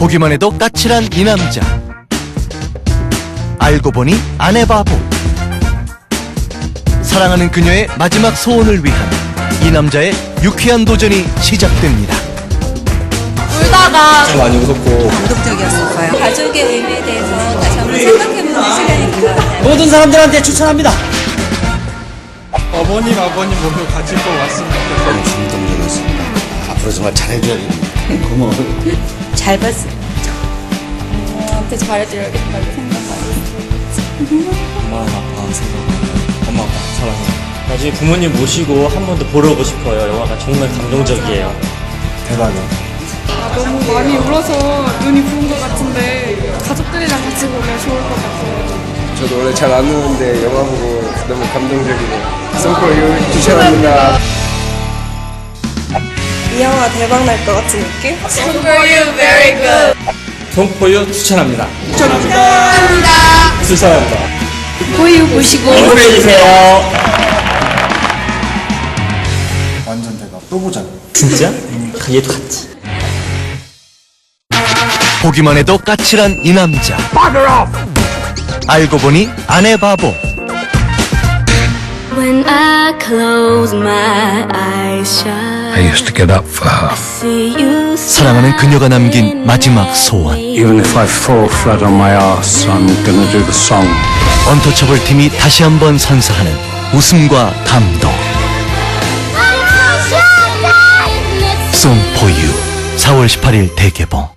보기만 해도 까칠한 이 남자. 알고 보니 아내 바보. 사랑하는 그녀의 마지막 소원을 위한 이 남자의 유쾌한 도전이 시작됩니다. 울다가 많이 웃었고 감동적이었어요. 가족의 의미에 대해서 다시 한번 생각해보는 시간인 것 같아요. 모든 사람들한테 추천합니다. 어머님 아버님 모두 같이 꼭 왔으면 좋겠어요. 너무 감동적이었습니다. 앞으로 정말 잘해줘야겠네요. 고마워요. 잘 봤어요. 엄마한테 잘해드려야겠다고 생각 많이 했어요. 엄마 아빠 생각하고 엄마 아빠 사랑해. 나중에 부모님 모시고 한 번 더 보러 오고 싶어요. 영화가 정말 감동적이에요. 대박이에요. 너무 많이 울어서 눈이 부은 것 같은데 가족들이랑 같이 보면 좋을 것 같아요. 저도 원래 잘 안 우는데 영화 보고 너무 감동적이네요. 송포유 추천합니다. 이 영화 대박 날 것 같은 느낌? 송포유 추천합니다. 추천합니다. 추천합니다. 보유 보시고 공부해 주세요. 완전 대박. 또 보자. 진짜? 아, 얘도 같이. 보기만 해도 까칠한 이 남자. 알고 보니 아내 바보. When I close my eyes shut, used to get up for her. 사랑하는 그녀가 남긴 마지막 소원. Even if I fall flat on my ass, I'm gonna do the song. 언터처블 팀이 다시 한번 선사하는 웃음과 감동. Song for You 4월 18일 대개봉